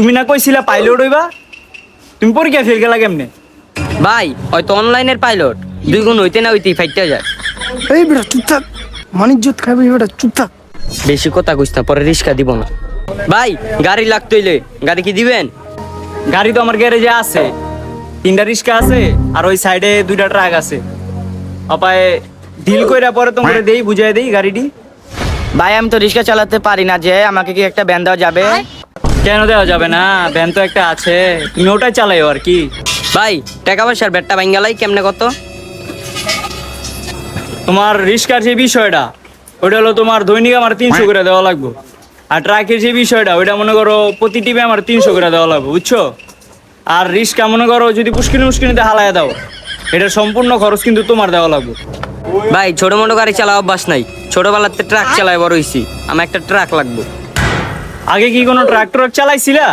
তুমি না কইছিলা পাইলট হইবা? তুমি পরীক্ষা ফেল গেলা কেমনে? ভাই হয়তো অনলাইনের পাইলট। দুই গুণ হইতে না হইতেই ফাইটটা যায়। এই বেটা চুপ থাক। মানিজ্যত খাবি বেটা চুপ থাক। বেশি কথা কইস না পরে রিক্সা দিব না। ভাই গাড়ি লাগতো হইলে গাড়ি কি দিবেন? গাড়ি তো আমার গ্যারেজে আছে। তিনটা রিক্সা আছে আর ওই সাইডে দুইটা ট্রাক আছে। অপায় ডিল কইরা পরে তোমাকে দেই বুঝাই দেই গাড়িটি। ভাই আমি তো রিক্সা চালাতে পারি না যে আমাকে কি একটা ব্যান দেওয়া যাবে? কেন দেওয়া যাবে না? ভ্যান তো একটা আছে। তুমি ওটাই চালাইও আর কি। ভাই টাকা পয়সার ব্যাটটা ভাঙ্গালাই কেমনে কত তোমার রিক্সার যে বিষয়টা ওটা হলো তোমার দৈনিক আমার তিনশো করে দেওয়া লাগবে। আর ট্রাকের যে বিষয়টা ওইটা মনে করো প্রতি টিপে আমার তিনশো করে দেওয়া লাগবে বুঝছ? আর রিক্সা মনে করো যদি পুষ্কিনি মুশকিনিতে হালায় দাও এটা সম্পূর্ণ খরচ কিন্তু তোমার দেওয়া লাগবে। ভাই ছোট মোটো গাড়ি চালা অভ্যাস নাই। ছোটবেলাতে ট্রাক চালায় বড় হইছি। আমার একটা ট্রাক লাগবে। আগে কি কোনো ট্রাক্টর চালাইছিলা?